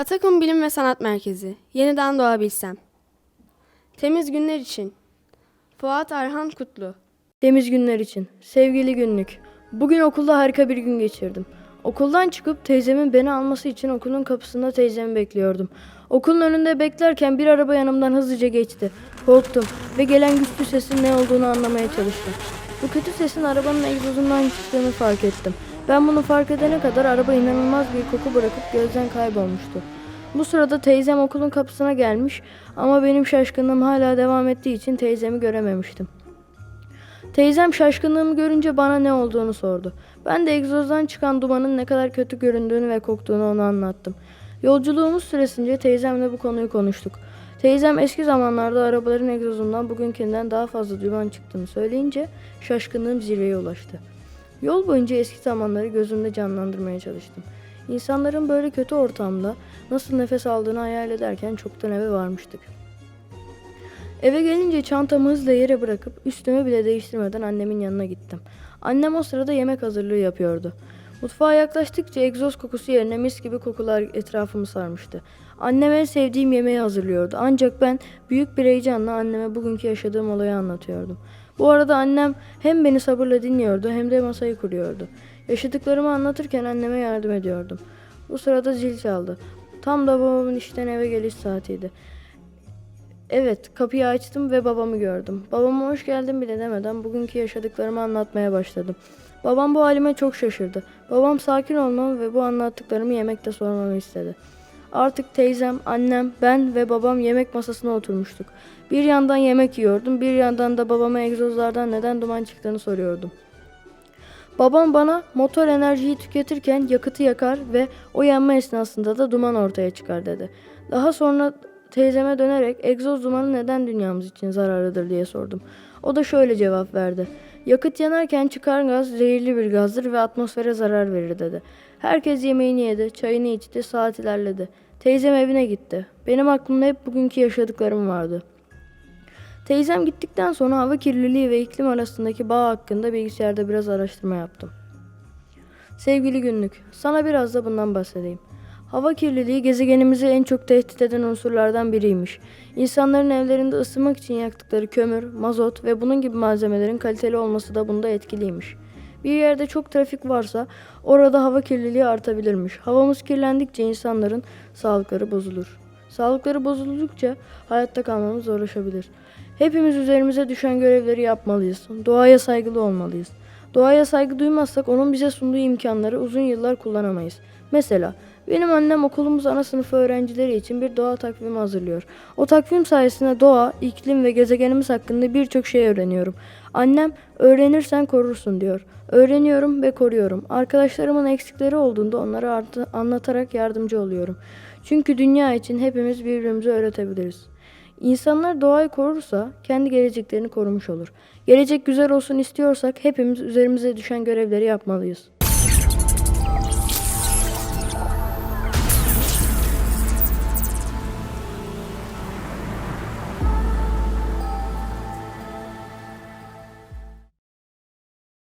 Atakum Bilim ve Sanat Merkezi. Yeniden doğabilsem. Temiz günler için. Fuat Arhan Kutlu. Temiz günler için. Sevgili günlük. Bugün okulda harika bir gün geçirdim. Okuldan çıkıp teyzemin beni alması için okulun kapısında teyzemi bekliyordum. Okulun önünde beklerken bir araba yanımdan hızlıca geçti. Korktum ve gelen güçlü sesin ne olduğunu anlamaya çalıştım. Bu kötü sesin arabanın egzozundan çıktığını fark ettim. Ben bunu fark edene kadar araba inanılmaz bir koku bırakıp gözden kaybolmuştu. Bu sırada teyzem okulun kapısına gelmiş ama benim şaşkınlığım hala devam ettiği için teyzemi görememiştim. Teyzem şaşkınlığımı görünce bana ne olduğunu sordu. Ben de egzozdan çıkan dumanın ne kadar kötü göründüğünü ve koktuğunu ona anlattım. Yolculuğumuz süresince teyzemle bu konuyu konuştuk. Teyzem eski zamanlarda arabaların egzozundan bugünkinden daha fazla duman çıktığını söyleyince şaşkınlığım zirveye ulaştı. Yol boyunca eski zamanları gözümde canlandırmaya çalıştım. İnsanların böyle kötü ortamda nasıl nefes aldığını hayal ederken çoktan eve varmıştık. Eve gelince çantamı hızla yere bırakıp üstümü bile değiştirmeden annemin yanına gittim. Annem o sırada yemek hazırlığı yapıyordu. Mutfağa yaklaştıkça egzoz kokusu yerine mis gibi kokular etrafımı sarmıştı. Annem en sevdiğim yemeği hazırlıyordu. Ancak ben büyük bir heyecanla anneme bugünkü yaşadığım olayı anlatıyordum. Bu arada annem hem beni sabırla dinliyordu hem de masayı kuruyordu. Yaşadıklarımı anlatırken anneme yardım ediyordum. Bu sırada zil çaldı. Tam da babamın işten eve geliş saatiydi. Evet, kapıyı açtım ve babamı gördüm. Babama hoş geldin bile demeden bugünkü yaşadıklarımı anlatmaya başladım. Babam bu halime çok şaşırdı. Babam sakin olmamı ve bu anlattıklarımı yemekte sormamı istedi. Artık teyzem, annem, ben ve babam yemek masasına oturmuştuk. Bir yandan yemek yiyordum, bir yandan da babama egzozlardan neden duman çıktığını soruyordum. Babam bana motor enerjiyi tüketirken yakıtı yakar ve o yanma esnasında da duman ortaya çıkar dedi. Daha sonra teyzeme dönerek egzoz dumanı neden dünyamız için zararlıdır diye sordum. O da şöyle cevap verdi. Yakıt yanarken çıkan gaz zehirli bir gazdır ve atmosfere zarar verir dedi. Herkes yemeğini yedi, çayını içti, saat ilerledi. Teyzem evine gitti. Benim aklımda hep bugünkü yaşadıklarım vardı. Teyzem gittikten sonra hava kirliliği ve iklim arasındaki bağ hakkında bilgisayarda biraz araştırma yaptım. Sevgili günlük, sana biraz da bundan bahsedeyim. Hava kirliliği gezegenimizi en çok tehdit eden unsurlardan biriymiş. İnsanların evlerinde ısınmak için yaktıkları kömür, mazot ve bunun gibi malzemelerin kaliteli olması da bunda etkiliymiş. Bir yerde çok trafik varsa orada hava kirliliği artabilirmiş. Havamız kirlendikçe insanların sağlıkları bozulur. Sağlıkları bozuldukça hayatta kalmamız zorlaşabilir. Hepimiz üzerimize düşen görevleri yapmalıyız. Doğaya saygılı olmalıyız. Doğaya saygı duymazsak onun bize sunduğu imkanları uzun yıllar kullanamayız. Mesela benim annem okulumuz ana sınıfı öğrencileri için bir doğa takvimi hazırlıyor. O takvim sayesinde doğa, iklim ve gezegenimiz hakkında birçok şey öğreniyorum. Annem öğrenirsen korursun diyor. Öğreniyorum ve koruyorum. Arkadaşlarımın eksikleri olduğunda onlara artı- anlatarak yardımcı oluyorum. Çünkü dünya için hepimiz birbirimize öğretebiliriz. İnsanlar doğayı korursa kendi geleceklerini korumuş olur. Gelecek güzel olsun istiyorsak hepimiz üzerimize düşen görevleri yapmalıyız.